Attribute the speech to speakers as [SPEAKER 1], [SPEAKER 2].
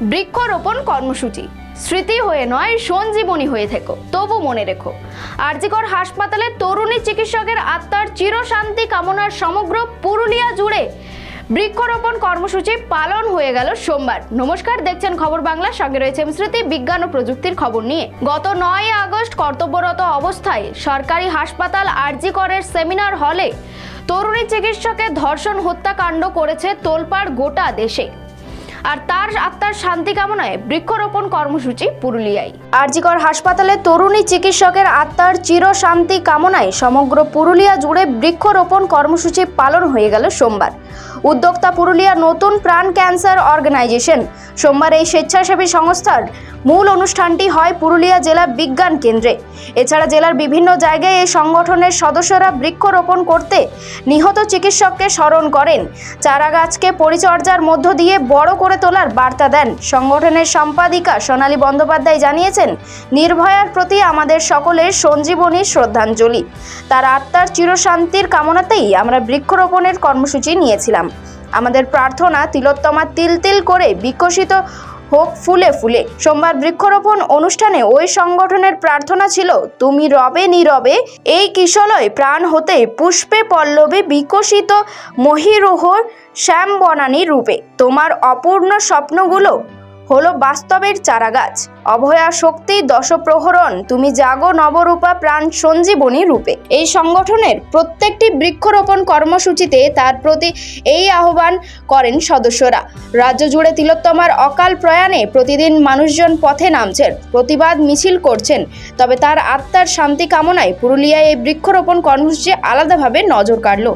[SPEAKER 1] বৃক্ষরোপণ কর্মসূচি। স্মৃতি হয়ে নয়, সঞ্জীবনী হয়ে থেকো। তবু মনে রেখো, আরজিকর হাসপাতালে তরুণী চিকিৎসকের আত্মার চিরশান্তি কামনার সমগ্র পুরুলিয়া জুড়ে বৃক্ষরোপণ কর্মসূচি পালন হয়ে গেল সোমবার। নমস্কার, দেখছেন খবর বাংলা। সঙ্গে রয়েছে স্মৃতি, বিজ্ঞান ও প্রযুক্তির খবর নিয়ে। গত নয় আগস্ট কর্তব্যরত অবস্থায় সরকারি হাসপাতাল আরজি করের সেমিনার হলে তরুণী চিকিৎসকের ধর্ষণ হত্যাকাণ্ড করেছে তোলপাড় গোটা দেশে। আর তার আত্মার শান্তি কামনায় বৃক্ষরোপণ কর্মসূচি পুরুলিয়ায়। আরজিকর হাসপাতালে তরুণী চিকিৎসকের আত্মার চিরশান্তি কামনায় সমগ্র পুরুলিয়া জুড়ে বৃক্ষরোপণ কর্মসূচি পালন হয়ে গেল সোমবার। উদ্যোক্তা পুরুলিয়া নতুন প্রাণ ক্যান্সার অর্গানাইজেশন। সোমবার এই স্বেচ্ছাসেবী সংস্থার মূল অনুষ্ঠানটি হয় পুরুলিয়া জেলা বিজ্ঞান কেন্দ্রে। এছাড়া জেলার বিভিন্ন জায়গায় এই সংগঠনের সদস্যরা বৃক্ষরোপণ করতে নিহত চিকিৎসককে স্মরণ করেন। চারা গাছকে পরিচর্যার মধ্য দিয়ে বড় করে তোলার বার্তা দেন। সংগঠনের সম্পাদিকা সোনালী বন্দ্যোপাধ্যায় জানিয়েছেন, নির্ভয়ার প্রতি আমাদের সকলের সঞ্জীবনী শ্রদ্ধাঞ্জলি। তার আত্মার চিরশান্তির কামনাতেই আমরা বৃক্ষরোপণের কর্মসূচি নিয়েছিলাম। আমাদের প্রার্থনা তিলোত্তমা তিল তিল করে বিকশিত হোক ফুলে ফুলে। সোমবার বৃক্ষরোপণ অনুষ্ঠানে ওই সংগঠনের প্রার্থনা ছিল, তুমি রবে নীরবে, এই কিশলয় প্রাণ হতে পুষ্পে পল্লবে বিকশিত মহিরোহর শ্যাম বনানী রূপে। তোমার অপূর্ণ স্বপ্নগুলো হলো বাস্তবের চারাগাছ। অভয়া শক্তি, দশপ্রহরণ, তুমি জাগো নবরূপা প্রাণ সঞ্জীবনী রূপে। এই সংগঠনের প্রত্যেকটি বৃক্ষরোপণ কর্মসূচিতে তার প্রতি এই আহ্বান করেন সদস্যরা। রাজ্য জুড়ে তিলোত্তমার অকাল প্রয়াণে প্রতিদিন মানুষজন পথে নামছেন, প্রতিবাদ মিছিল করছেন। তবে তার আত্মার শান্তি কামনায় পুরুলিয়ায় এই বৃক্ষরোপণ কর্মসূচি আলাদাভাবে নজর কাড়ল।